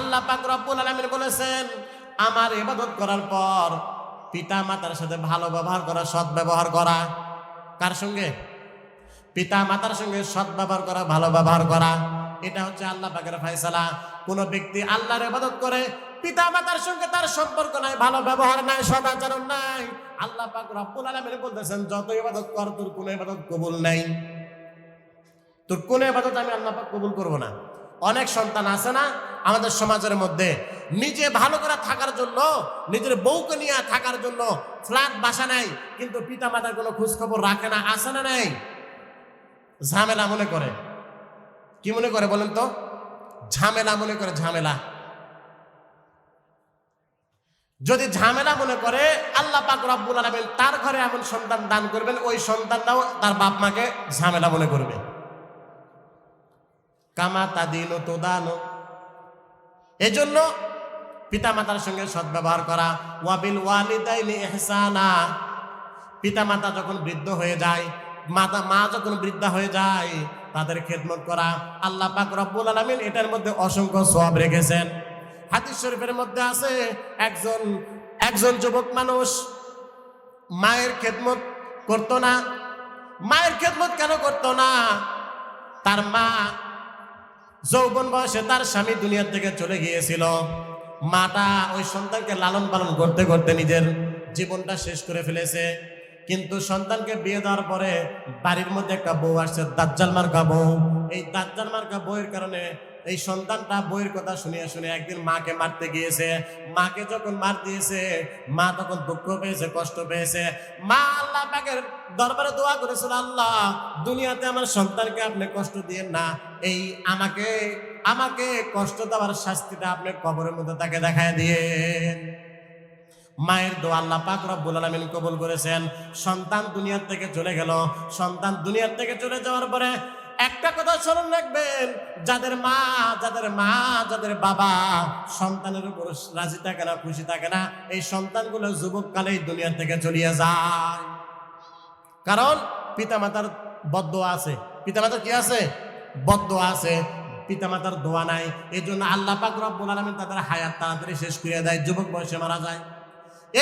আল্লাহ পাক রব্বুল আলামিন বলেছেন, আমার ইবাদত করার পর পিতা মাতার সাথে ভালো ব্যবহার করা, সৎ ব্যবহার করা। কার সঙ্গে? পিতা মাতার সঙ্গে সৎ ব্যবহার করা, ভালো ব্যবহার করা। এটা হচ্ছে আল্লাহ পাকের ফয়সালা। কোন ব্যক্তি আল্লাহর ইবাদত করে পিতা মাতার সঙ্গে তার সম্পর্ক নাই, ভালো ব্যবহার নাই সদাচরণ নাই, আল্লাহ পাক রব্বুল আলামিন বলতেছেন, যত ইবাদত কর, তোর কোন ইবাদত কবুল নাই। তোর কোন ইবাদত আমি আল্লাহ পাক কবুল করব না। অনেক সন্তান আছে না আমাদের সমাজের মধ্যে? নিজে ভালো করে থাকার জন্য, নিজের বউকে নিয়ে থাকার জন্য ফ্ল্যাট বাসা নাই, কিন্তু পিতা মাতার কোনো খোঁজখবর রাখে না আসে না নাই? ঝামেলা মনে করে। কি মনে করে বলেন তো? ঝামেলা মনে করে ঝামেলা। যদি ঝামেলা মনে করে, আল্লাহ পাক রব্বুল তার ঘরে এমন সন্তান দান করবেন, ওই সন্তানটাও তার বাপ মাকে ঝামেলা মনে করবে। কামা তাদিন তো দানো এজন্য পিতা মাতার সঙ্গে সদ্ব্যবহার করা ওয়াবিল ওয়ালিদাইনি ইহসানা। পিতা মাতা যখন বৃদ্ধ হয়ে যায়, মাতা, মা যখন বৃদ্ধা হয়ে যায়, তাদের খেদমত করা। আল্লাহ পাক রব্বুল আলামিন এটার মধ্যে অসংখ্য সওয়াব রেখেছেন। হাদিস শরীফের মধ্যে আছে, একজন একজন যুবক মানুষ মায়ের খেদমত করতো না। মায়ের খেদমত কেন করতো না? তার মা যৌবন বয়সে তার স্বামী দুনিয়ার থেকে চলে গিয়েছিল। মাটা ওই সন্তানকে লালন পালন করতে করতে নিজের জীবনটা শেষ করে ফেলেছে। কিন্তু সন্তানকে বিয়ে দেওয়ার পরে বাড়ির মধ্যে একটা বউ আসছে, দাজ্জাল মার্কা বউ। এই দাজ্জাল মার্কা বউয়ের কারণে এই সন্তানটা বইয়ের কথা শুনিয়ে শুনে একদিন মাকে মারতে গিয়েছে। মাকে যখন মার দিয়েছে, মা তখন দুঃখ পেয়েছে, কষ্ট পেয়েছে। মা আল্লাহ দরবারে দোয়া করেছিল, আল্লাহ, দুনিয়াতে আমার সন্তানকে আপনি কষ্ট দিয়ে না এই আমাকে আমাকে কষ্ট দেওয়ার শাস্তিটা আপনি কবরের মধ্যে তাকে দেখায় দিয়ে মায়ের দোয়া আল্লাহ পাক রব্বুল আলামিন কবুল করেছেন। সন্তান দুনিয়ার থেকে চলে গেল। সন্তান দুনিয়ার থেকে চলে যাওয়ার পরে একটা কথা স্মরণ রাখবেন, যাদের মা যাদের মা, যাদের বাবা সন্তানের উপর রাজি থাকে না, খুশি থাকে না, এই সন্তানগুলো যুবককালেই দুনিয়া থেকে চলিয়ে যায়। কারণ পিতামাতার বদ্ধ আছে। পিতামাতার কি আছে? বদ্ধ আছে, পিতামাতার দোয়া নাই এই জন্য আল্লাহ পাক রব্বুল আলামিন তাদের হায়াত তাড়াতাড়ি শেষ করে দেয়, যুবক বয়সে মারা যায়।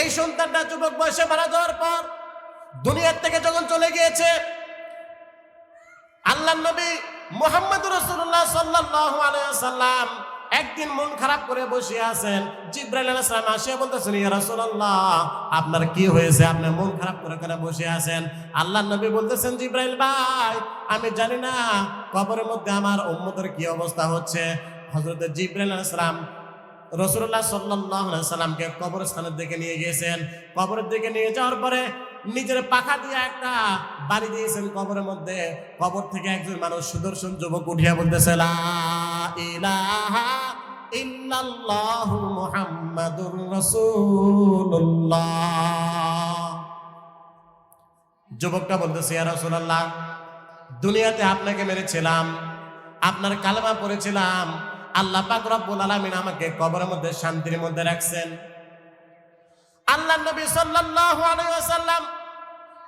এই সন্তানটা যুবক বয়সে মারা যাওয়ার পর দুনিয়ার থেকে যখন চলে গিয়েছে, আল্লাহ নবী মোহাম্মদ রসুল্লাহ আলাইসাল্লাম একদিন মন খারাপ করে বসে আছেন, জিব্রাইল আসে বলতেছেন, ইয়া আপনার কি হয়েছে? আপনি মন খারাপ করে করে বসে আছেন? আল্লাহ নবী বলতেছেন, জিব্রাইল ভাই, আমি জানি না কবরের মধ্যে আমার উম্মতের কি অবস্থা হচ্ছে? হযরত জিব্রাইল সালাম রসুল্লাহ সাল্লাহ সাল্লামকে কবরস্থানের দিকে নিয়ে গিয়েছেন। কবরের দিকে নিয়ে যাওয়ার পরে নিজের পাখা দিয়ে একটা বাড়ি দিয়েছেন কবরের মধ্যে। কবর থেকে একজন মানুষ সুদর্শন যুবক উঠিয়া বলতেছে যুবকটা বলতেছে, ইয়া রাসূলুল্লাহ দুনিয়াতে আপনাকে মেরেছিলাম, আপনার কালেমা পড়েছিলাম, আল্লাহ পাক রব্বুল আলামিন আমাকে কবরের মধ্যে, শান্তির মধ্যে রাখছেন। আল্লাহ নবী সাল্লাল্লাহু আলাইহি ওয়াসাল্লাম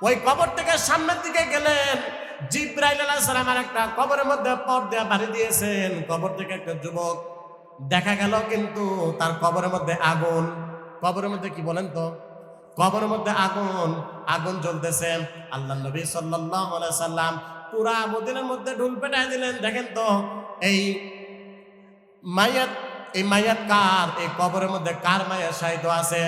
ওই কবর থেকে সামনের দিকে গেলেন। জিব্রাইল আলাইহিস সালামের একটা কবরের মধ্যে পর্দা বাড়ি দিয়েছেন। কবর থেকে একটা যুবক দেখা গেল কিন্তু তার কবরের মধ্যে আগুন। কবরের মধ্যে কি বলেন তো? কবরের মধ্যে আগুন আগুন জ্বলতেছে। আল্লাহ নবী সাল্লাল্লাহু আলাইহি সাল্লাম পুরা মদিনার মধ্যে ঢুল পেটায় দিলেন। দেখেন তো, এই মাইয়াত এই মাইয়াত কার? এই কবরের মধ্যে কার মাইয়া সাহিত্য আছে?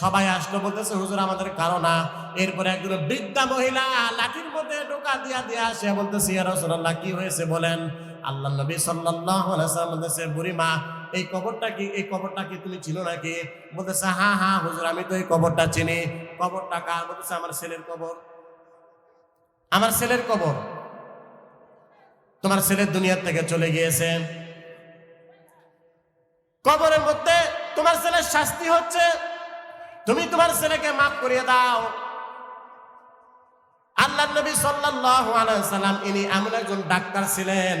সবাই আসলো, বলতেছে, হুজুর, আমাদের কারও না। এরপরে একজন বৃদ্ধা মহিলা লাঠির মধ্যে ঢোকা দিয়া দিয়া আসে, বলতেছে, ইয়া কি হয়েছে বলেন? আল্লাহ নবী ওয়াসাল্লাম বলতেছে, বুড়ি মা, এই কবরটা কি, এই কবরটা কি তুমি চিনো নাকি? বলতেছে হ্যাঁ হ্যাঁ হুজুর, আমি তো এই কবরটা চিনি। কবরটা কার? বলতেছে, আমার ছেলের কবর। আমার ছেলের কবর? তোমার ছেলের দুনিয়ার থেকে চলে গিয়েছে। কবরের মধ্যে তোমার ছেলের শাস্তি হচ্ছে। তুমি তোমার ছেলেকে মাফ করিয়ে দাও। আল্লাহ নবী সাল্লাম, ইনি এমন একজন ডাক্তার ছিলেন।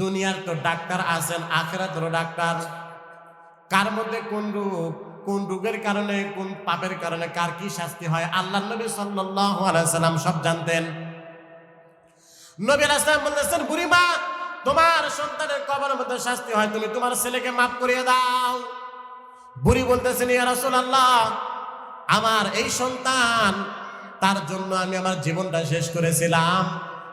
দুনিয়ার তো ডাক্তার আছেন, আখেরাতেরও ডাক্তার। কার মধ্যে কোন রোগ, কোন রোগের কারণে, কোন পাপের কারণে, কার কি শাস্তি হয়, আল্লাহ নবী সাল্লাম সব জানতেন। নবী রাসূল বলতেছেন বুড়িমা তোমার সন্তানের কবরের মধ্যে শাস্তি হয়, তুমি তোমার ছেলেকে মাফ করিয়ে দাও। বুড়ি বলতেছেন, ইয়া রাসূলুল্লাহ, আমার এই সন্তান, তার জন্য আমি আমার জীবনটা শেষ করেছিলাম,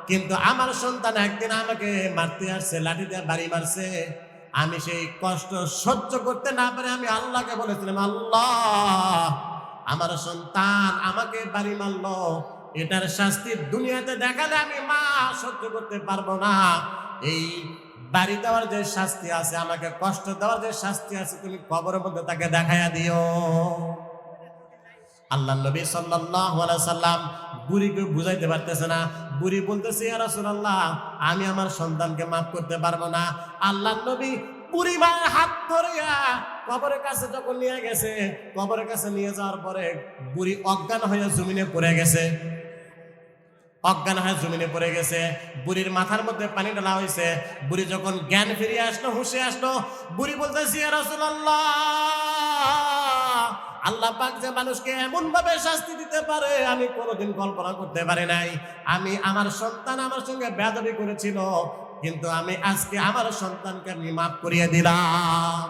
কিন্তু আমার সন্তান একদিন আমাকে মারতে আসছে, লাঠি দিয়ে বাড়ি মারছে। আমি সেই কষ্ট সহ্য করতে না পারে আমি আল্লাহকে বলেছিলাম, আল্লাহ, আমার সন্তান আমাকে বাড়ি মারলো এটার শাস্তি দুনিয়াতে দেখালে আমি মা সহ্য করতে পারব না। এই বাড়ি দেওয়ার যে শাস্তি আছে, আমাকে কষ্ট দেওয়ার যে শাস্তি আছে, তুমি কবরের মধ্যে তাকে দেখাইয়া দিও। আল্লাহ নবী সাল্লাল্লাহু আলাইহি সাল্লাম বুড়িকে বুঝাইতে পারতেছে না। বুড়ি বলতেছে, ইয়া রাসূলুল্লাহ, আমি আমার সন্তানকে মাফ করতে পারব না। আল্লাহ নবী বুড়ি মায়ের হাত ধরিয়া কবরের কাছে যখন নিয়ে গেছে, কবরের কাছে নিয়ে যাওয়ার পরে বুড়ি অজ্ঞান হয়ে জমিনে পড়ে গেছে। অজ্ঞান হয়ে জমিনে পড়ে গেছে। বুড়ির মাথার মধ্যে পানি ঢালা হয়েছে। বুড়ি যখন জ্ঞান ফিরিয়ে আসলো, হুশে আসলো, বুড়ি বলতেছি আল্লাহ পাক যে মানুষকে এমন ভাবে শাস্তি দিতে পারে, আমি কোনোদিন কল্পনা করতে পারি নাই। আমি আমার সন্তান আমার সঙ্গে বেদবি করেছিল, কিন্তু আমি আজকে আমার সন্তানকে আমি মাফ করিয়ে দিলাম।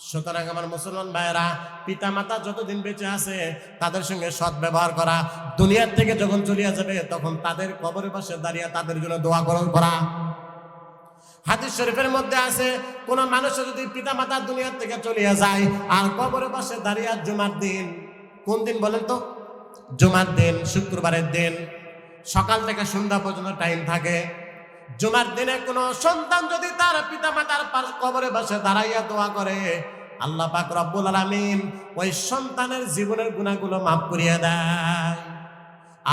সুতরাং আমার মুসলমান ভাইয়েরা পিতা মাতা যতদিন বেঁচে আছে, তাদের সঙ্গে সৎ ব্যবহার করা, দুনিয়ার থেকে যখন চলিয়া যাবে, তখন তাদের কবরের পাশে দাঁড়িয়ে তাদের জন্য দোয়া গ্রহণ করা। হাদিস শরীফের মধ্যে আছে, কোন মানুষ যদি পিতা মাতা দুনিয়ার থেকে চলিয়া যায়, আর কবরের পাশে দাঁড়িয়ে জুমার দিন, কোন দিন বলেন তো? জুমার দিন, শুক্রবারের দিন, সকাল থেকে সন্ধ্যা পর্যন্ত টাইম থাকে। জুমার দিনে কোনো সন্তান যদি তার পিতা মাতার পাশ কবরে বসে দাঁড়াইয়া দোয়া করে, আল্লাহ পাক রব্বুল আলামিন ওই সন্তানের জীবনের গুণাগুলো মাফ করিয়া দেয়।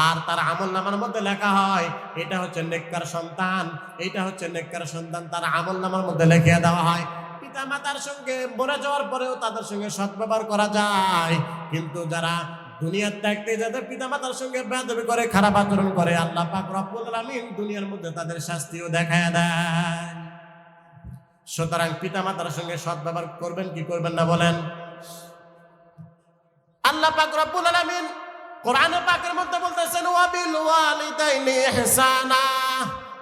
আর তার আমল নামার মধ্যে লেখা হয়, এটা হচ্ছে নেককার সন্তান, এটা হচ্ছে নেককার সন্তান তার আমল নামার মধ্যে লিখিয়ে দেওয়া হয়। পিতা মাতার সঙ্গে মরে যাওয়ার পরেও তাদের সঙ্গে সদ্ব্যবহার করা যায়, কিন্তু যারা দুনিয়ার ত্যাগতে যাদের পিতা মাতার সঙ্গে বেদবি করে, খারাপ আচরণ করে, আল্লাহ পাক রব্বুল আলামিন দুনিয়ার মধ্যে তাদের শাস্তিও দেখায় দেয় সুতরাং পিতা মাতার সঙ্গে সৎ ব্যবহার করবেন কি করবেন না বলেন? আল্লাহ পাক রব্বুল আলামিন কোরআনে পাকের মধ্যে বলতেছেন ওয়া ওয়াবিল ওয়ালিদাইনি ইহসানা,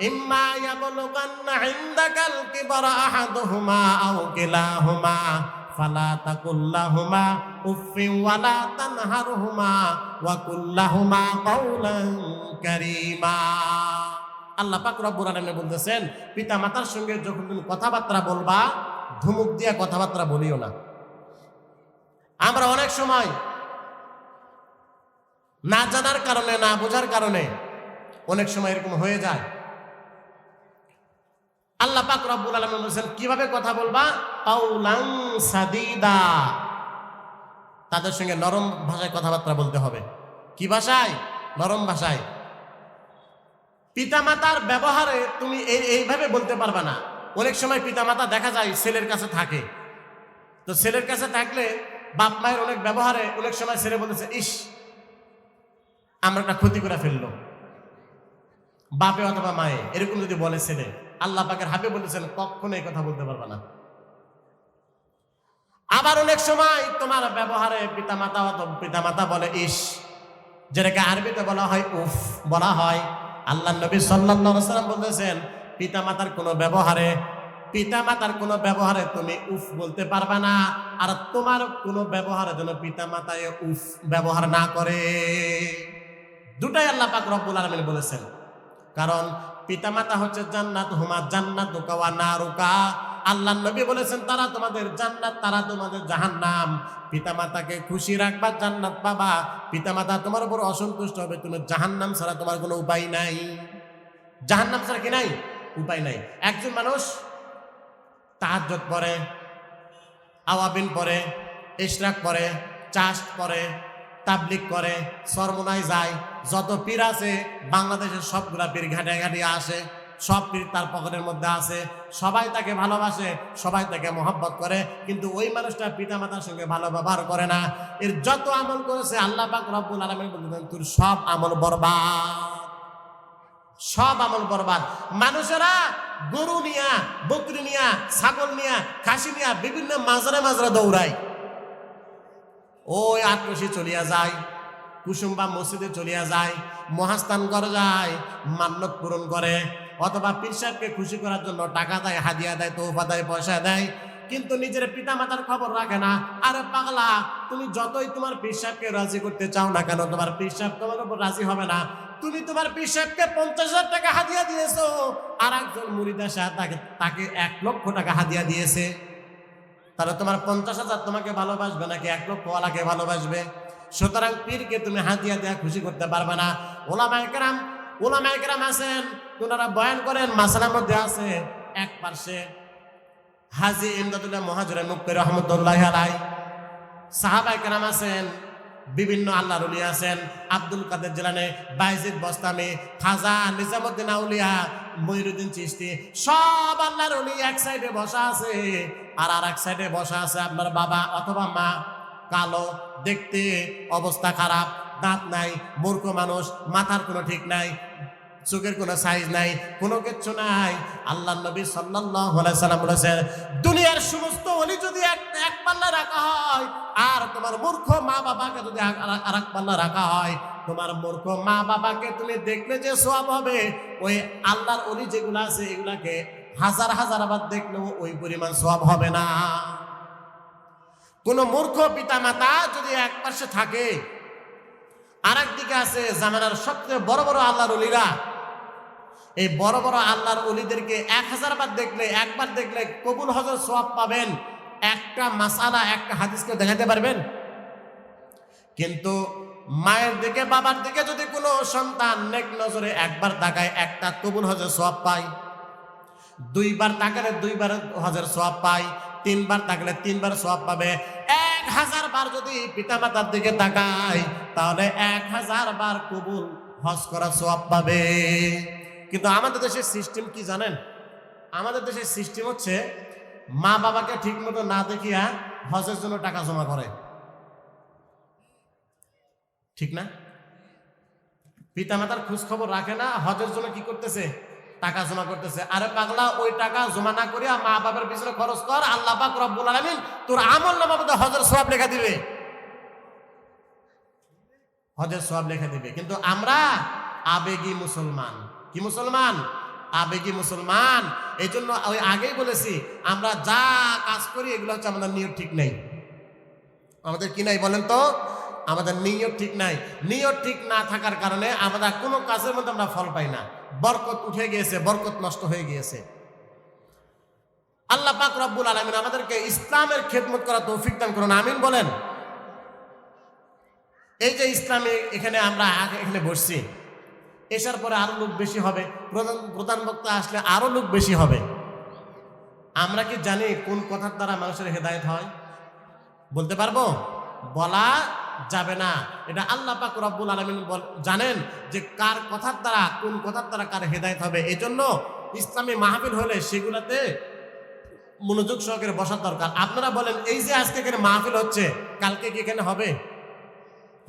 ইম্মা ইয়াবলুগান্না ইনদাকাল কিবরা আহাদুহুমা আও কিলাহুমা। ফালা তাকুল্লাহুমা উফিন ওয়ালা তানহারহুমা ওয়া কুল্লাহুমা কাওলান কারীমা। আল্লাহ পাক রব্বুল আলামিন বলতেছেন পিতা মাতার সঙ্গে যখন তুমি কথাবার্তা বলবা, ধুমুক দিয়া কথাবার্তা বলিও না। আমরা অনেক সময় না জানার কারণে, না বোঝার কারণে অনেক সময় এরকম হয়ে যায়। আল্লাহ পাক রব্বুল আলামিন বলেছেন, কীভাবে কথা বলবা? কাউলাং সাদিদা। তাদের সঙ্গে নরম ভাষায় কথাবার্তা বলতে হবে। কি ভাষায়? নরম ভাষায়। পিতামাতার ব্যবহারে তুমি এই এইভাবে বলতে পারবা না। অনেক সময় পিতামাতা দেখা যায় ছেলের কাছে থাকে। তো ছেলের কাছে থাকলে বাপ মায়ের অনেক ব্যবহারে অনেক সময় ছেলে বলেছে ইস, আমরা একটা ক্ষতি করে ফেলল। বাপে অথবা মায়ে। এরকম যদি বলে ছেলে, আল্লাহ পাকের হাবে বলেছেন কখনো এই কথা বলতে পারবে না। আবার অনেক সময় তোমার ব্যবহারে পিতা পিতামাতা অথবা পিতামাতা বলে, ইস, যেটাকে আরবিতে বলা হয়, উফ, বলা হয়। আল্লাহ নবী সাল্লাম বলতেছেন, পিতামাতার কোনো ব্যবহারে, পিতামাতার কোনো ব্যবহারে তুমি উফ বলতে পারবে না, আর তোমার কোনো ব্যবহারে যেন পিতামাতায় উফ ব্যবহার না করে। দুটাই আল্লাহ পাক রব্বুল আলামিন বলেছেন। কারণ পিতামাতা হচ্ছে জান্নাত, হুমা জান্নাত রুকা ওয়া নারুকা। আল্লাহ নবী বলেছেন, তারা তোমাদের জান্নাত, তারা তোমাদের জাহান্নাম। পিতামাতাকে খুশি রাখবা, জান্নাত পাবা। পিতামাতা তোমার উপর অসন্তুষ্ট হবে, তুমি জাহান্নাম ছাড়া তোমার কোনো উপায় নাই। জাহান্নাম ছাড়া কি নাই? উপায় নাই। একজন মানুষ তাহাজ্জত পড়ে, আওয়াবিন পড়ে, ইশরাক পড়ে চাষ করে তাবলিক করে, সরমনায় যায়। যত পীর আছে, বাংলাদেশের সবগুলা পীর ঘাটে ঘাটিয়ে আসে। সব পীর তার পকেটের মধ্যে আছে। সবাই তাকে ভালোবাসে, সবাই তাকে মহব্বত করে, কিন্তু ওই মানুষটা পিতা মাতার সঙ্গে ভালো ব্যবহার করে না। এর যত আমল করেছে, আল্লাহ পাক রব্বুল আলমিন বলতেন তোর সব আমল বরবাদ। সব আমল বরবাদ। মানুষেরা গরু নিয়া, বকরি নিয়া, ছাগল নিয়া, খাসি নিয়া বিভিন্ন মাজরা মাজরা দৌড়ায়। ওই আটরসি চলিয়া যায়, কুসুম্বা মসজিদে চলিয়া যায়, মহাস্থান করে যায় মান্যত পূরণ করে। অথবা পীর সাহেবকে খুশি করার জন্য টাকা দেয়, হাদিয়া দেয়, তোফা দেয়, পয়সা দেয়, কিন্তু নিজের পিতা মাতার খবর রাখে না। আরে পাগলা, তুমি যতই তোমার পীর সাহেবকে রাজি করতে চাও না কেন, তোমার পীর সাহেব তোমার উপর রাজি হবে না। তুমি তোমার পীর সাহেবকে পঞ্চাশ হাজার টাকা হাদিয়া দিয়েছ। আর একজন মুরিদা সাহেব তাকে তাকে এক লক্ষ টাকা হাদিয়া দিয়েছে। তাহলে তোমার পঞ্চাশ হাজার তোমাকে ভালোবাসবে নাকি এক লক্ষ ওয়ালাকে ভালোবাসবে? সুতরাং পীরকে তুমি হাতিয়া দেওয়া খুশি করতে পারবে না। ওলামা একরাম ওলামা একরাম আছেন, ওনারা বয়ান করেন, মাসালার মধ্যে আছে, এক পার্শ্বে হাজি ইমদাদুল্লাহ মহাজুরের মুক্তি রহমতুল্লাহ আলাই সাহাবা একরাম আছেন, বিভিন্ন আল্লাহ রুলি আছেন, আব্দুল কাদের জেলানে, বাইজিদ বস্তামি, খাজা নিজামুদ্দিন আউলিয়া ময়ূরুদ্দিন চিস্তি সব আল্লাহর রুলি এক সাইডে বসা আছে আর আর এক সাইডে বসা আছে আপনার বাবা অথবা মা। কালো, দেখতে অবস্থা খারাপ দাঁত নাই, মূর্খ মানুষ, মাথার কোনো ঠিক নাই, চোখের কোনো সাইজ নাই, কোনো কিচ্ছু নাই। আল্লাহ নবী সাল্লাম বলেছেন, দুনিয়ার সমস্ত অলি যদি এক এক পাল্লা রাখা হয়, আর তোমার মূর্খ মা বাবাকে যদি আর- এক পাল্লা রাখা হয়, তোমার মূর্খ মা বাবাকে তুমি দেখলে যে সওয়াব হবে। ওই আল্লাহর অলি যেগুলো আছে, এগুলাকে হাজার হাজার আবার দেখলেও ওই পরিমাণ সওয়াব হবে না। কোন মূর্খ পিতা মাতা যদি এক পাশে থাকে আর দিকে আছে জামানার সবচেয়ে বড় বড় আল্লাহর অলিরা এই বড় বড় আল্লাহর অলিদেরকে এক হাজার বার দেখলে, একবার দেখলে কবুল হজর সোয়াব পাবেন। একটা মাসালা, একটা হাদিসকে দেখাতে পারবেন? কিন্তু মায়ের দিকে, বাবার দিকে যদি কোনো সন্তান নেক নজরে একবার তাকায়, একটা কবুল হজর সোয়াব পায়। দুইবার তাকালে দুইবার হজের সোয়াব পায়, তিনবার তাকলে তিনবার সোয়াব পাবে। হাজার বার যদি পিতামাতার দিকে তাকায় তাহলে এক হাজার বার কবুল, হজ করা সব পাবে। কিন্তু আমাদের দেশের সিস্টেম কি জানেন? আমাদের দেশের সিস্টেম হচ্ছে মা বাবাকে ঠিক মতো না দেখিয়া হজের জন্য টাকা জমা করে। ঠিক না? পিতামাতার খোঁজ খবর রাখে না, হজের জন্য কি করতেছে? টাকা জমা করতেছে। আরে পাগলা, ওই টাকা জমা না করিয়া মা বাবার পিছনে খরচ কর, আল্লাহ পাক রব্বুল আলামিন তোর আমল নামা মধ্যে হজের সওয়াব লেখা দিবে। হজের সওয়াব লেখা দিবে। কিন্তু আমরা আবেগী মুসলমান। কি মুসলমান? আবেগী মুসলমান। এই জন্য ওই আগেই বলেছি, আমরা যা কাজ করি, এগুলো হচ্ছে আমাদের নিয়ত ঠিক নেই। আমাদের কি নাই বলেন তো? আমাদের নিয়ত ঠিক নাই। নিয়ত ঠিক না থাকার কারণে আমরা কোনো কাজের মধ্যে আমরা ফল পাই না। বরকত উঠে গিয়েছে, বরকত নষ্ট হয়ে গিয়েছে। আল্লাহ পাক রব্বুল আলমিন আমাদেরকে ইসলামের খেদমত করা তৌফিক দান করুন, আমিন বলেন। এই যে ইসলামে এখানে আমরা এখানে বসছি, এসার পরে আরও লোক বেশি হবে, প্রধান প্রধান বক্তা আসলে আরও লোক বেশি হবে। আমরা কি জানি কোন কথার দ্বারা মানুষের হেদায়েত হয়? বলতে পারব? বলা যাবে না। এটা আল্লাহ পাক রব্বুল আলমিন জানেন যে কার কথার দ্বারা, কোন কথার দ্বারা কার হেদায়েত হবে। এই জন্য ইসলামী মাহফিল হলে সেগুলাতে মনোযোগ সহকারে বসার দরকার। আপনারা বলেন, এই যে আজকে এখানে মাহফিল হচ্ছে, কালকে কি এখানে হবে?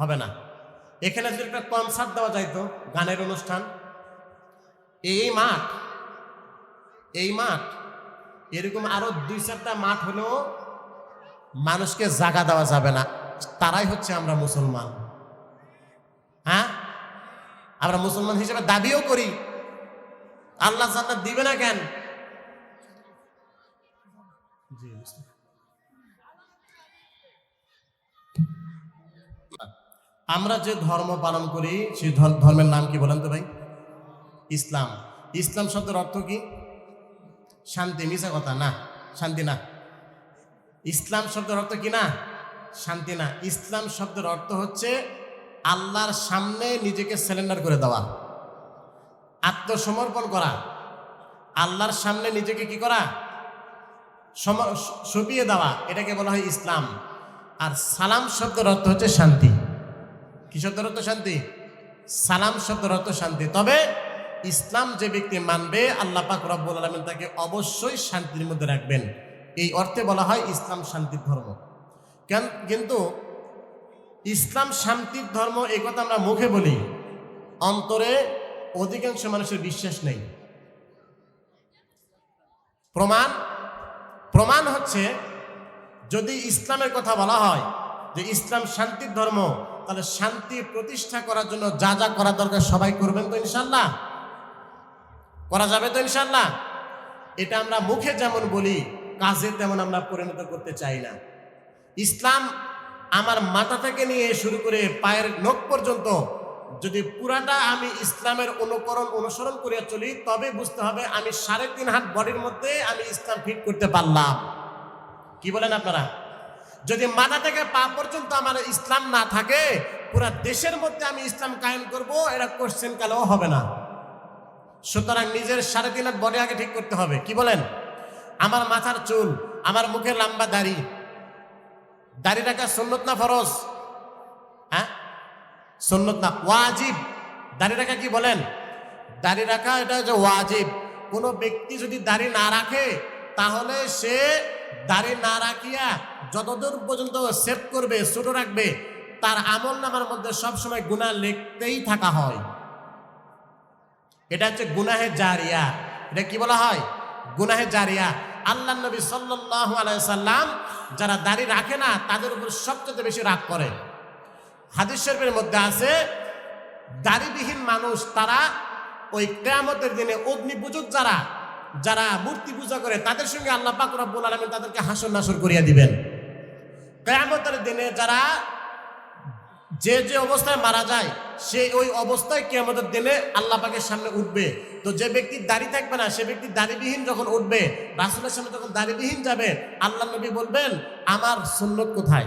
হবে না। এখানে যদি একটা কনসার্ট দেওয়া যাইতো গানের অনুষ্ঠান। এই মাঠ এই মাঠ, এরকম আরও দুই চারটা মাঠ হলেও মানুষকে জাগা দেওয়া যাবে না। তারাই হচ্ছে আমরা মুসলমান। হ্যাঁ? আমরা মুসলমান হিসেবে দাবিও করি। আল্লাহ জান্নাত দিবে না কেন? আমরা যে ধর্ম পালন করি সেই ধর- ধর্মের নাম কি বলেন তো ভাই? ইসলাম। ইসলাম শব্দের অর্থ কি? শান্তি মিশা কথা না, শান্তি না। ইসলাম শব্দের অর্থ কি না? শান্তি না। ইসলাম শব্দের অর্থ হচ্ছে আল্লাহর সামনে নিজেকে সিলিন্ডার করে দেওয়া। আত্মসমর্পণ করা। আল্লাহর সামনে নিজেকে কি করা? সঁপিয়ে দেওয়া। এটাকে বলা হয় ইসলাম। আর সালাম শব্দের অর্থ হচ্ছে শান্তি। কি শব্দের অর্থ শান্তি? সালাম শব্দের অর্থ শান্তি। তবে ইসলাম যে ব্যক্তি মানবে, আল্লাহ পাক রব্বুল আলমিন তাকে অবশ্যই শান্তির মধ্যে রাখবেন। এই অর্থে বলা হয় ইসলাম শান্তির ধর্ম। কিন্তু ইসলাম শান্তির ধর্ম, এই কথা আমরা মুখে বলি। অন্তরে অধিকাংশ মানুষের বিশ্বাস নেই। প্রমাণ প্রমাণ হচ্ছে যদি ইসলামের কথা বলা হয় যে ইসলাম শান্তির ধর্ম, তাহলে শান্তি প্রতিষ্ঠা করার জন্য যা যা করা দরকার সবাই করবেন তো ইনশাল্লাহ করা যাবে তো ইনশাল্লাহ এটা আমরা মুখে যেমন বলি, কাজে তেমন আমরা পরিণত করতে চাই না। ইসলাম আমার মাথা থেকে নিয়ে শুরু করে পায়ের নখ পর্যন্ত, যদি পুরাটা আমি ইসলামের অনুকরণ অনুসরণ করে চলি, তবে বুঝতে হবে আমি সাড়ে তিন হাত বডির মধ্যে আমি ইসলাম ফিট করতে পারলাম। কি বলেন আপনারা? যদি মাথা থেকে পা পর্যন্ত আমার ইসলাম না থাকে, পুরা দেশের মধ্যে আমি ইসলাম কায়েম করব এটা কোশ্চেন কালেও হবে না। সুতরাং নিজের সাড়ে তিন হাত বডি আগে ঠিক করতে হবে। কি বলেন? আমার মাথার চুল, আমার মুখে লম্বা দাড়ি দাড়ি রাখা সুন্নত না ফরজ? হ্যাঁ? সুন্নত না, ওয়াজিব। দাড়ি রাখা কি বলেন? দাড়ি রাখা এটা হচ্ছে ওয়াজিব। কোনো ব্যক্তি যদি দাড়ি না রাখে, তাহলে সে দাড়ি না রাখিয়া যতদূর পর্যন্ত সেভ করবে, ছোট রাখবে, তার আমল নামার মধ্যে সবসময় গুণা লিখতেই থাকা হয়। এটা হচ্ছে গুনাহে জারিয়া। এটা কি বলা হয়? গুনাহে জারিয়া। আল্লাহ নবী সাল্লাল্লাহু আলাইহি সাল্লাম যারা দাড়ি রাখে না, তাদের উপর সবচেয়ে বেশি রাগ করে। হাদিস শরীফের মধ্যে আছে, দাড়িবিহীন মানুষ, তারা ওই কেয়ামতের দিনে অগ্নি পূজক যারা যারা মূর্তি পূজা করে, তাদের সঙ্গে আল্লাহ পাক রব্বুল আলামিন তাদেরকে হাসর নাসর করিয়া দিবেন। কেয়ামতের দিনে যারা যে যে অবস্থায় মারা যায়, সে ওই অবস্থায় কেয়ামতের দিনে আল্লাহ পাকের সামনে উঠবে। তো যে ব্যক্তি দাড়ি থাকবে না, সে ব্যক্তি দাড়িবিহীন যখন উঠবে, রাসুলের সামনে যখন দাড়িবিহীন যাবে, আল্লাহ নবী বলবেন, আমার সুন্নত কোথায়?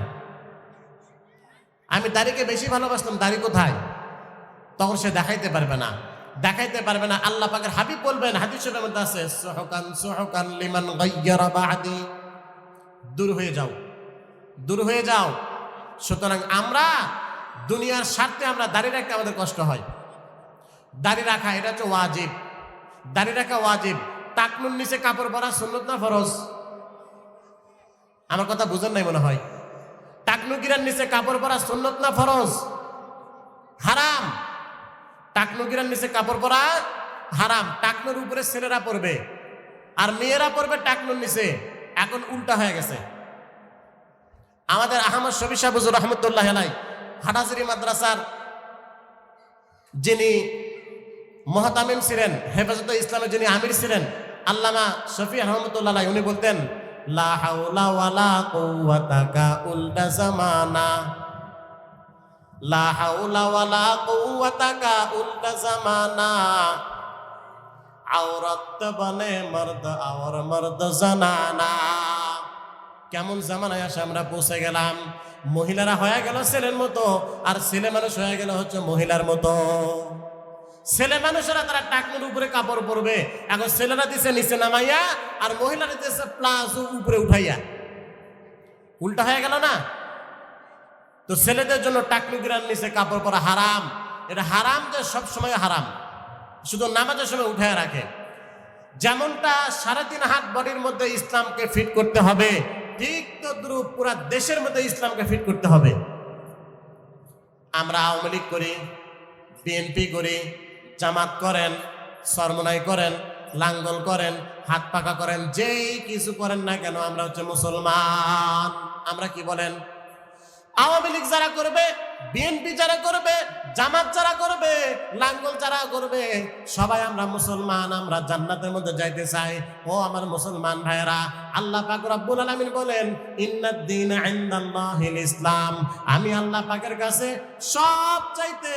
আমি দাড়িকে বেশি ভালোবাসতাম, দাড়ি কোথায়? তখন সে দেখাইতে পারবে না। দেখাইতে পারবে না। আল্লাহ পাকের হাবিব বলবেন হাদিসের মধ্যে আছে, সুহকান সুহকান লিমান দূর হয়ে যাও। দূর হয়ে যাও। সুতরাং আমরা দুনিয়ার স্বার্থে আমরা দাঁড়িয়ে রাখতে আমাদের কষ্ট হয়। দাড়ি রাখা, এটা হচ্ছে ওয়াজিব। দাঁড়িয়ে রাখা ওয়াজিব। টাকনুর নিচে কাপড় পরা সুন্নত না ফরজ? আমার কথা বুঝেন নাই মনে হয়। টাকনু গিরার নিচে কাপড় পরা সুন্নত না ফরজ? হারাম। টাকনু গিরার নিচে কাপড় পরা হারাম। টাকনুর উপরে ছেলেরা পড়বে। আর মেয়েরা পড়বে টাকনুর নিচে। এখন উল্টা হয়ে গেছে। আমাদের আহমদ শফি সাহুজুর রহমতুল্লাহ আলাই হাটাজুরি মাদ্রাসার যিনি মহাতামিম ছিলেন, হেফাজত ইসলামের যিনি আমির ছিলেন, আল্লামা শফি রহমতুল্লাহ আলাই উনি বলতেন আওরত বনে মর্দ আর মর্দ জানানা। কেমন জামানায় আসে, আমরা পৌঁছে গেলাম। মহিলারা হয়ে গেল ছেলের মতো, আর ছেলে মানুষ হয়ে গেল হচ্ছে মহিলার মতো। ছেলে মানুষেরা তারা টাকনুর উপরে কাপড় পরবে, এখন ছেলেরা দিছে নিচে নামাইয়া, আর মহিলারা দিছে প্লাস উপরে উঠাইয়া। উল্টা হয়ে গেল না? তো ছেলেদের জন্য গিরার নিচে কাপড় পরা হারাম। এটা হারাম যে সব সময় হারাম। শুধু নামাজের সময় উঠায় রাখে। যেমনটা সাড়ে তিন হাত বডির মধ্যে ইসলামকে ফিট করতে হবে ঠিক তদ্রুপ পুরো দেশের মধ্যে ইসলামকে ফিট করতে হবে। আমরা আওয়ামী লীগ করি, বিএনপি করি, জামাত করেন, সরমনাই করেন, লাঙ্গল করেন, হাত পাকা করেন, যেই কিছু করেন না কেন আমরা হচ্ছে মুসলমান। আমরা কি বলেন? আওয়ামী লীগ যারা করবে, বিএনপি যারা করবে, জামাত যারা করবে, লাঙ্গল যারা করবে, সবাই আমরা মুসলমান, আমরা জান্নাতের মধ্যে যাইতে চাই। ও আমার মুসলমান ভাইয়েরা, আল্লাহ পাক রব্বুল আলামিন বলেন, ইন্নাদ্দিন ইনদাল্লাহিল ইসলাম। আমি আল্লাহ পাকের কাছে সব চাইতে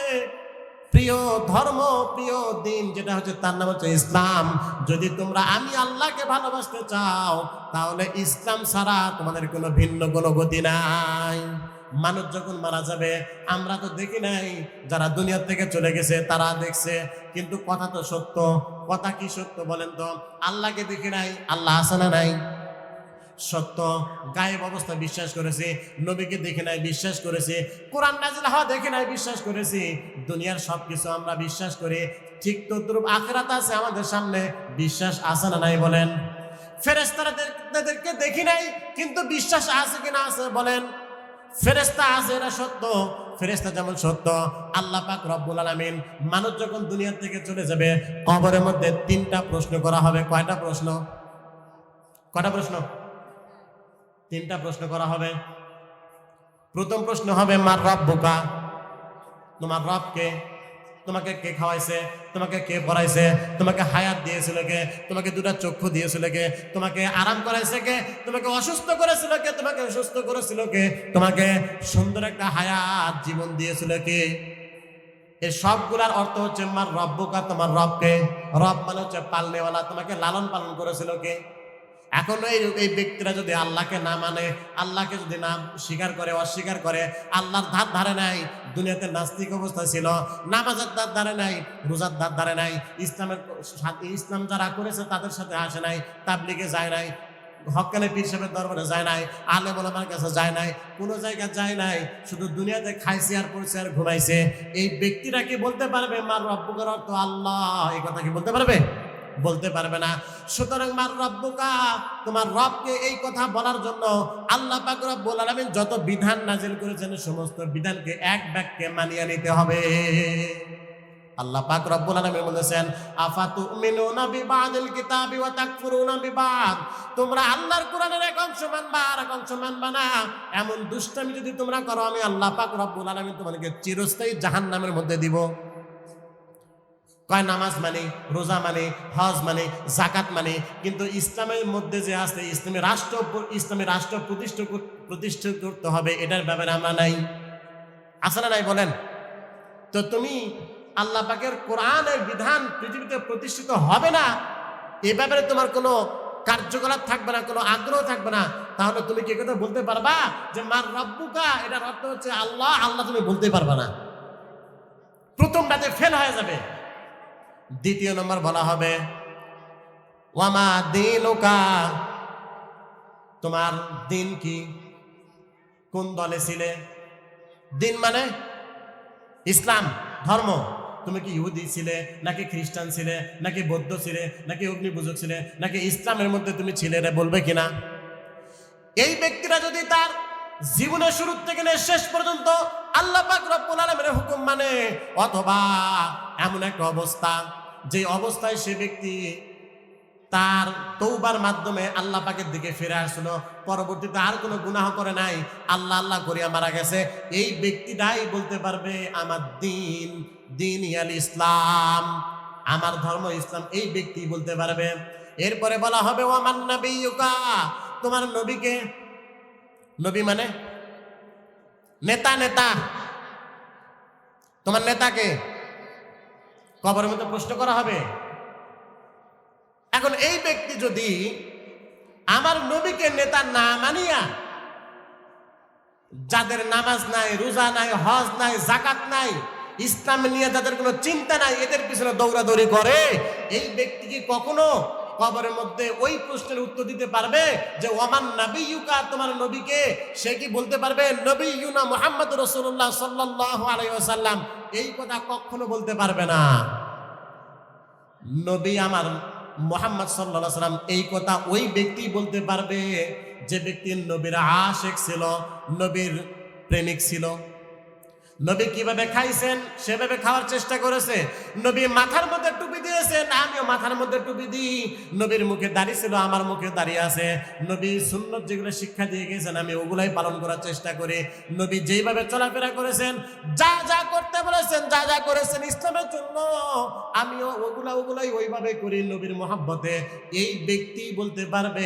প্রিয় ধর্ম, প্রিয় দিন, যেটা হচ্ছে তার নাম হচ্ছে ইসলাম। যদি তোমরা আমি আল্লাহকে ভালোবাসতে চাও, তাহলে ইসলাম ছাড়া তোমাদের কোনো ভিন্ন কোনো গতি নাই। মানুষ যখন মারা যাবে, আমরা তো দেখি নাই যারা দুনিয়ার থেকে চলে গেছে, তারা দেখছে। কিন্তু কথা তো সত্য। কথা কি সত্য বলেন তো? আল্লাহকে দেখি নাই, আল্লাহ আছে না নাই? সত্য। গায়েব অবস্থা বিশ্বাস করেছি, নবীকে দেখে নাই, বিশ্বাস করেছি। কোরআন নাজিল হওয়া দেখে নাই, বিশ্বাস করেছি। দুনিয়ার সব কিছু আমরা বিশ্বাস করি। ঠিক তদ্রুপ আখেরাত আছে আমাদের সামনে, বিশ্বাস আছে না নাই বলেন? ফেরেস্তারাদেরকে দেখি নাই, কিন্তু বিশ্বাস আছে কিনা আছে বলেন? ফেরেস্তা আছে এরা সত্য ফেরেস্তা যেমন সত্য, আল্লাহ পাক রব্বুল আলামিন মানুষ যখন দুনিয়া থেকে চলে যাবে, কবরের মধ্যে তিনটা প্রশ্ন করা হবে। কয়টা প্রশ্ন? কয়টা প্রশ্ন? তিনটা প্রশ্ন করা হবে। প্রথম প্রশ্ন হবে, মার রব বোকা? তোমার রবকে তোমাকে কে খাওয়াইছে? তোমাকে কে পড়াইছে? তোমাকে হায়াত দিয়েছিল কে? তোমাকে দুটা চক্ষু দিয়েছিল কে? তোমাকে আরাম করাইছে কে? তোমাকে অসুস্থ করেছিল কে? তোমাকে অসুস্থ করেছিল কে? তোমাকে সুন্দর একটা হায়াত জীবন দিয়েছিল কে? এই সবগুলার অর্থ হচ্ছে আমার রব্বকা তোমার রবকে রব মানে হচ্ছে পালনেওয়ালা, তোমাকে লালন পালন করেছিল কে? এখন এই এই ব্যক্তিরা যদি আল্লাহকে না মানে আল্লাহকে যদি না স্বীকার করে, অস্বীকার করে, আল্লাহর ধার ধারে নাই, দুনিয়াতে নাস্তিক অবস্থা ছিল, নামাজের ধার ধারে নাই, রোজার ধার ধারে নাই, ইসলামের ইসলাম যারা করেছে তাদের সাথে আসে নাই, তাবলিগে যায় নাই, হকালে পীর সাহেবের দরবারে যায় নাই আলে বলামার কাছে যায় নাই, কোনো জায়গায় যায় নাই, শুধু দুনিয়াতে খাইছে আর পড়ছে আর ঘুমাইছে। এই ব্যক্তিরা কি বলতে পারবে, মার রব্বুকার অর্থ আল্লাহ এই কথা কি বলতে পারবে? বলতে পারবে না। সুতরাং মার রব্বুকা, তোমার রবকে এই কথা বলার জন্য আল্লাহ পাক রব্বুল আলামিন যত বিধান নাজিল করেছেন, সমস্ত বিধানকে এক বাক্যে মানিয়ে নিতে হবে। আল্লাহ পাক রব্বুল আলামিন বলেছেন আফাতুমিনুনা বিবাদিল কিতাবি ওয়া তাকফুরুনা বিবাদ? তোমরা আল্লাহর কোরআনের এক অংশ মানবা আর এক অংশ মানবা না। এমন দুষ্টামি যদি তোমরা করো, আমি আল্লাহ পাক রব্বুল আলামিন তোমাদেরকে চিরস্থায়ী জাহান্নামের মধ্যে দিব। কয় নামাজ মানে রোজা মানে হজ মানে জাকাত মানে। কিন্তু ইসলামের মধ্যে যে আছে, ইসলামী রাষ্ট্র ইসলামী রাষ্ট্র প্রতিষ্ঠা প্রতিষ্ঠা করতে হবে, এটার ব্যাপারে আমরা নাই। না নাই বলেন? তো তুমি আল্লাহ পাকের কোরআনের বিধান পৃথিবীতে প্রতিষ্ঠিত হবে না, এ ব্যাপারে তোমার কোনো কার্যকলাপ থাকবে না, কোনো আগ্রহ থাকবে না, তাহলে তুমি কি কথা বলতে পারবা? যে মার রব্বুকা, এটার অর্থ হচ্ছে আল্লাহ আল্লাহ তুমি বলতে পারবা না। প্রথমটাতে ফেল হয়ে যাবে। দ্বিতীয় নম্বর বলা হবে, ওয়ামা দিনুকা? তোমার দিন কি? কোন দলে ছিলে? দিন মানে ইসলাম, ধর্ম। তুমি কি ইহুদি ছিলে, নাকি খ্রিস্টান ছিলে, নাকি বৌদ্ধ ছিলে, নাকি অগ্নিপূজক ছিলে, নাকি ইসলামের মধ্যে তুমি ছিলে রে বলবে কিনা? এই ব্যক্তিরা যদি তার জীবনের শুরু থেকে শেষ পর্যন্ত আল্লাহ পাক রব্বুল আলামিনের হুকুম মানে অথবা এমন একটা অবস্থা, যে অবস্থায় সে ব্যক্তি তার তৌবার মাধ্যমে আল্লাহ পাকের দিকে ফিরে আসলো। পরবর্তীতে আর কোনো গুনাহ করে নাই, আল্লাহ আল্লাহ করিয়া মারা গেছে। এই ব্যক্তিটাই বলতে পারবে, আমার দিন দিন ইয়াল ইসলাম, আমার ধর্ম ইসলাম। এই ব্যক্তি বলতে পারবে। এরপরে বলা হবে ও আমার নবীকা তোমার নবীকে, নবী মানে নেতা নেতা। তোমার নেতাকে কবরের মধ্যে প্রশ্ন করা হবে। এখন এই ব্যক্তি যদি আমার নবীকে নেতা না মানিয়া, যাদের নামাজ নাই, রোজা নাই, হজ নাই জাকাত নাই, ইসলাম নিয়ে যাদের কোনো চিন্তা নাই, এদের পিছনে দৌড়াদৌড়ি করে, এই ব্যক্তি কি কখনো কবরের মধ্যে ওই প্রশ্নের উত্তর দিতে পারবে যে ওমান নবী ইউকা তোমার নবীকে, সে কি বলতে পারবে? নবী ইউনা মোহাম্মদ রসুল্লাহ সাল্লাহ আলাইসাল্লাম এই কথা কখনো বলতে পারবে না। নবী আমার মোহাম্মদ সাল্লাহ সাল্লাম এই কথা ওই ব্যক্তি বলতে পারবে যে, ব্যক্তির নবীর আশেক ছিল, নবীর প্রেমিক ছিল। নবী কীভাবে খাইছেন, সেভাবে খাওয়ার চেষ্টা করেছে। নবী মাথার মধ্যে টুপি দিয়েছেন, আমিও মাথার মধ্যে টুপি দিই। নবীর মুখে দাঁড়িয়ে ছিল, আমার মুখে দাঁড়িয়ে আছে। নবী সুন্নত যেগুলো শিক্ষা দিয়ে গেছেন, আমি ওগুলাই পালন করার চেষ্টা করি। নবী যেইভাবে চলাফেরা করেছেন, যা যা করতে বলেছেন, যা যা করেছেন ইসলামের জন্য, আমিও ওগুলা ওগুলাই ওইভাবে করি নবীর মোহাব্বতে। এই ব্যক্তি বলতে পারবে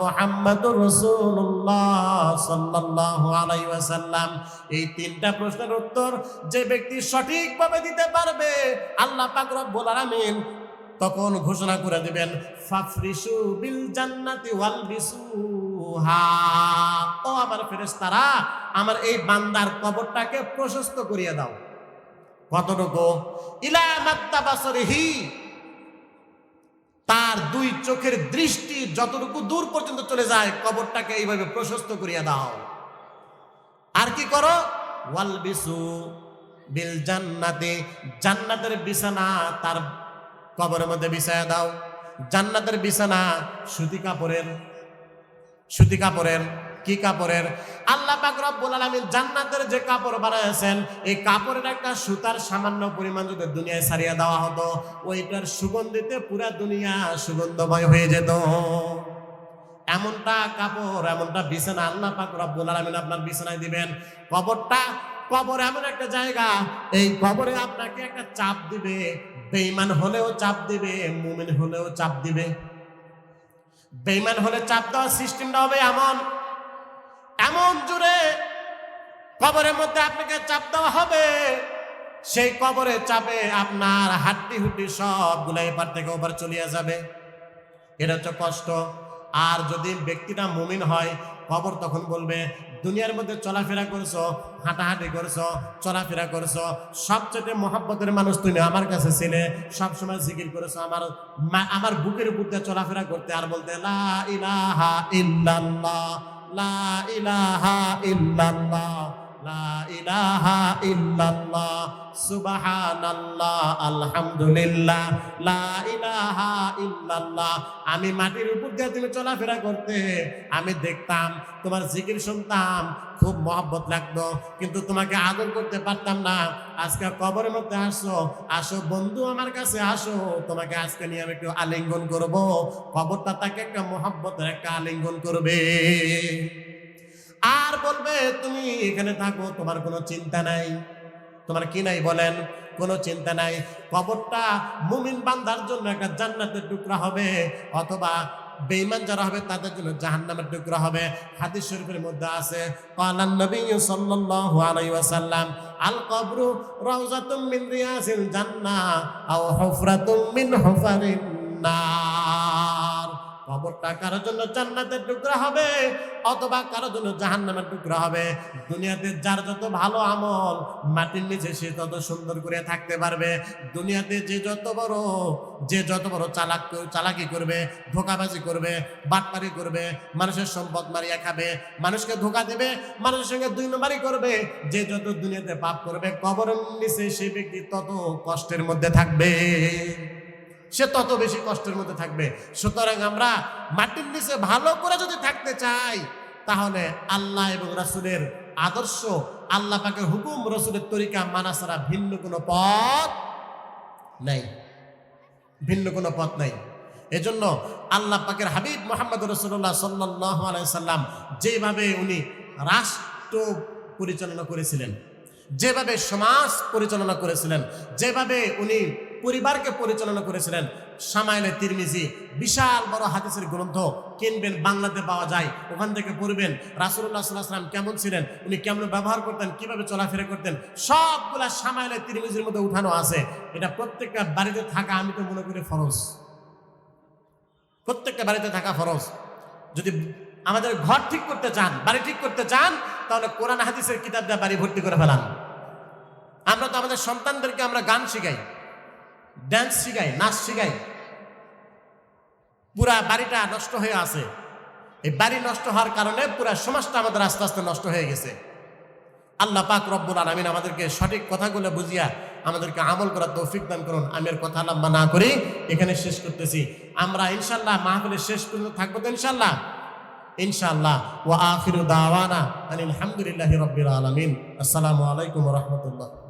মোহাম্মদ রসুল্লাহ সাল্লাহ আলাই এই তিনটা প্রশ্নের উত্তর যে ব্যক্তি সঠিকভাবে দিতে পারবে, আল্লাহ পাক তখন ঘোষণা করে দিবেন ফাফরিসু বিল জান্নাতি ওয়াল ও আমার আমার এই বান্দার কবরটাকে প্রশস্ত দাও। কতটুকু? ইলা তার দুই চোখের দৃষ্টি যতটুকু দূর পর্যন্ত চলে যায়, কবরটাকে এইভাবে প্রশস্ত করিয়া দাও। আর কি করো? ওয়াল বিসু বিল জান্নাতে, জান্নাতের বিছানা তার কবরের মধ্যে বিছায়া দাও। জান্নাতের বিছানা সুতি কাপড়ের সুতি কাপড়ের, কি কাপড়ের? আল্লাহ পাক রব্বুল জান্নাতের যে কাপড় বানাইছেন এই কাপড়ের একটা সুতার সামান্য পরিমাণ যদি দুনিয়ায় সারিয়া দেওয়া হতো, ওইটার সুগন্ধিতে পুরা দুনিয়া সুগন্ধময় হয়ে যেত। এমনটা কাপড়, এমনটা বিছানা আল্লাহ পাক রব্বুল আলামিন আপনার বিছানায় দিবেন। কবরটা, কবর এমন একটা জায়গা, এই কবরে আপনাকে একটা চাপ দিবে। বেইমান হলেও চাপ দিবে, মুমিন হলেও চাপ দিবে। বেইমান হলে চাপ দেওয়ার সিস্টেমটা হবে এমন। এমন জুড়ে কবরের মধ্যে আপনাকে চাপ দেওয়া হবে। সেই কবরে চাপে আপনার হাড্ডি হুড্ডি সবগুলো এপার থেকে ওপার চলিয়ে যাবে। এটা হচ্ছে কষ্ট। আর যদি ব্যক্তিটা মুমিন হয়, কবর তখন বলবে, দুনিয়ার মধ্যে চলাফেরা করছ, হাঁটাহাঁটি করছ, চলাফেরা করছ, সবচেয়ে মহাব্বতের মানুষ তুমি আমার কাছে ছিলে, সবসময় জিকির করেছ, আমার আমার বুকের উপর দিয়ে চলাফেরা করতে আর বলতে, লা ইলাহা ইল্লাল্লাহ, লা ইলাহা ইল্লাল্লাহ। লা ইলাহা ইলাহা আমি মাটির উপর দিয়ে তুমি চলাফেরা করতে, আমি দেখতাম তোমার জিকির শুনতাম, খুব মহব্বত লাগতো, কিন্তু তোমাকে আদর করতে পারতাম না। আজকে কবরের মধ্যে আসো আসো, বন্ধু আমার কাছে আসো, তোমাকে আজকে নিয়ে আমি একটু আলিঙ্গন করব। কবরটা তাকে একটা মহব্বতের একটা আলিঙ্গন করবে। আর বলবে, তুমি এখানে থাকো, তোমার কোনো চিন্তা নাই। তোমার কি নাই বলেন? কোনো চিন্তা নাই। কবরটা মুমিন বান্দার জন্য একটা জান্নাতের টুকরা হবে, অথবা বেঈমান যারা হবে তাদের জন্য জাহান্নামের টুকরা হবে। হাদিস শরীফের মধ্যে আছে কালান নবী সাল্লাল্লাহু আলাইহি ওয়াসাল্লাম, আল কবরু রাউজাতুম মিন রিয়াসিল জান্নাহ আও হুফরাতুম মিন হুফারিন নার। কবরটা কারোর জন্য জান্নাতের টুকরা হবে, অথবা কারোর জন্য জাহান্নামের টুকরা হবে। দুনিয়াতে যার যত ভালো আমল, মাটির নিচে সে তত সুন্দর করে থাকতে পারবে। দুনিয়াতে যে যত বড়, যে যত বড় চালাক চালাকি করবে, ধোকাবাজি করবে, বাটপারি করবে, মানুষের সম্পদ মারিয়া খাবে, মানুষকে ধোকা দেবে, মানুষের সঙ্গে দুই নম্বরই করবে। যে যত দুনিয়াতে পাপ করবে, কবরের নিচে সে ব্যক্তি তত কষ্টের মধ্যে থাকবে। সে তত বেশি কষ্টের মধ্যে থাকবে। সুতরাং আমরা মাটির নিচে ভালো করে যদি থাকতে চাই, তাহলে আল্লাহ এবং রাসুলের আদর্শ, আল্লাহ পাকের হুকুম, রসুলের তরিকা মানা ছাড়া ভিন্ন কোনো পথ নাই। ভিন্ন কোনো পথ নাই। এজন্য আল্লাহ পাকের হাবিব মোহাম্মদ রসুল্লাহ সাল্লাহ আলাইসাল্লাম যেভাবে উনি রাষ্ট্র পরিচালনা করেছিলেন, যেভাবে সমাজ পরিচালনা করেছিলেন, যেভাবে উনি পরিবারকে পরিচালনা করেছিলেন সামাইলে তিরমিজি। বিশাল বড় হাদিসের গ্রন্থ। কিনবেন, বাংলাতে পাওয়া যায়। ওখান থেকে পড়বেন রাসুল্লাহ সাল্লাহাম কেমন ছিলেন? উনি কেমন ব্যবহার করতেন? কীভাবে চলাফেরা করতেন? সবগুলা সামাইলে তিরমিজির মধ্যে উঠানো আছে। এটা প্রত্যেকটা বাড়িতে থাকা, আমি তো মনে করি ফরজ। প্রত্যেকটা বাড়িতে থাকা ফরজ। যদি আমাদের ঘর ঠিক করতে চান, বাড়ি ঠিক করতে চান, তাহলে কোরআন, হাদিসের কিতাব দিয়ে বাড়ি ভর্তি করে ফেলান। আমরা তো আমাদের সন্তানদেরকে আমরা গান শিখাই। ড্যান্স শিখাই নাচ শিখাই পুরা বাড়িটা নষ্ট হয়ে আছে। এই বাড়ি নষ্ট হওয়ার কারণে পুরা সমাজটা আমাদের আস্তে আস্তে নষ্ট হয়ে গেছে। আল্লাহ পাক রব্বুল আলমিন আমাদেরকে সঠিক কথাগুলো বুঝিয়া আমাদেরকে আমল করার তৌফিক দান করুন। আমি আর কথা লম্বা না করি, এখানে শেষ করতেছি। আমরা ইনশাল্লাহ মাহফিলের শেষ পর্যন্ত থাকব তো ইনশাল্লাহ ইনশাআল্লাহ। ওয়া আখিরু দাওয়ানা আনিল হামদুলিল্লাহি রাব্বিল আলামিন। আসসালামু আলাইকুম ওয়া রাহমাতুল্লাহ।